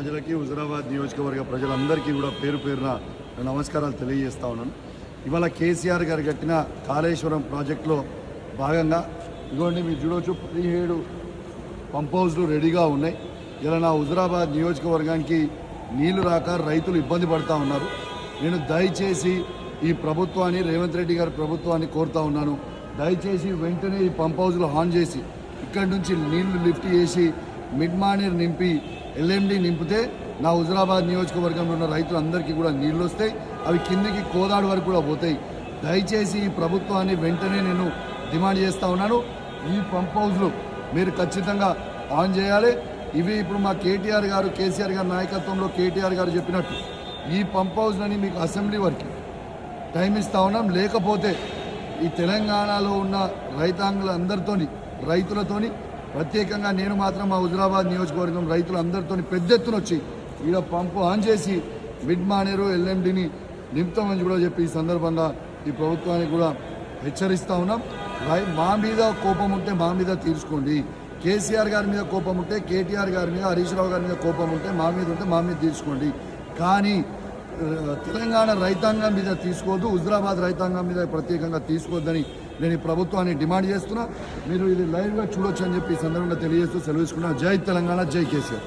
ప్రజలకి హుజరాబాద్ నియోజకవర్గ ప్రజలందరికీ కూడా పేరు పేరున నమస్కారాలు తెలియజేస్తా ఉన్నాను. ఇవాళ కేసీఆర్ గారు కట్టిన కాళేశ్వరం ప్రాజెక్టులో భాగంగా ఇదిగోండి మీరు చూడవచ్చు పదిహేడు పంప్ హౌస్లు రెడీగా ఉన్నాయి. ఇలా నా హుజరాబాద్ నియోజకవర్గానికి నీళ్ళు రాక రైతులు ఇబ్బంది పడుతూ ఉన్నారు. నేను దయచేసి ఈ ప్రభుత్వాన్ని రేవంత్ రెడ్డి గారి ప్రభుత్వాన్ని కోరుతా ఉన్నాను. దయచేసి వెంటనే ఈ పంప్ హౌస్లు ఆన్ చేసి ఇక్కడి నుంచి నీళ్ళు లిఫ్ట్ చేసి మిడ్మానిర్ నింపి ఎల్ఎండి నింపితే నా హుజరాబాద్ నియోజకవర్గంలో ఉన్న రైతులందరికీ కూడా నీళ్ళు వస్తాయి. అవి కిందికి కోదాడు వరకు కూడా పోతాయి. దయచేసి ఈ ప్రభుత్వాన్ని వెంటనే నేను డిమాండ్ చేస్తా ఉన్నాను. ఈ పంప్ హౌస్లు మీరు ఖచ్చితంగా ఆన్ చేయాలి. ఇవి ఇప్పుడు మా కేటీఆర్ గారు కేసీఆర్ గారి నాయకత్వంలో కేటీఆర్ గారు చెప్పినట్టు ఈ పంప్ హౌస్లని మీకు అసెంబ్లీ వరకు టైం ఇస్తా ఉన్నాం. లేకపోతే ఈ తెలంగాణలో ఉన్న రైతాంగులందరితోని రైతులతోని ప్రత్యేకంగా నేను మాత్రం మా హుజరాబాద్ నియోజకవర్గం రైతులందరితోని పెద్ద ఎత్తున వచ్చి ఈడ పంపు ఆన్ చేసి మిడ్ మానేరు ఎల్ఎండిని నింపుతామని కూడా చెప్పి ఈ సందర్భంగా ఈ ప్రభుత్వానికి కూడా హెచ్చరిస్తా ఉన్నాం. మా మీద కోపం ఉంటే మా మీద తీర్చుకోండి. కేసీఆర్ గారి మీద కోపం ఉంటే కేటీఆర్ గారి మీద హరీష్ రావు గారి మీద కోపం ఉంటే మా మీద ఉంటే మా మీద తీర్చుకోండి. కానీ తెలంగాణ రైతాంగం మీద తీసుకోవద్దు హుజరాబాద్ రైతాంగం మీద ప్రత్యేకంగా తీసుకోవద్దని నేను ఈ ప్రభుత్వాన్ని డిమాండ్ చేస్తున్నా. మీరు ఇది లైవ్గా చూడొచ్చు అని చెప్పి ఈ సందర్భంగా తెలియజేస్తూ సెలవు జై తెలంగాణ జై కేసీఆర్.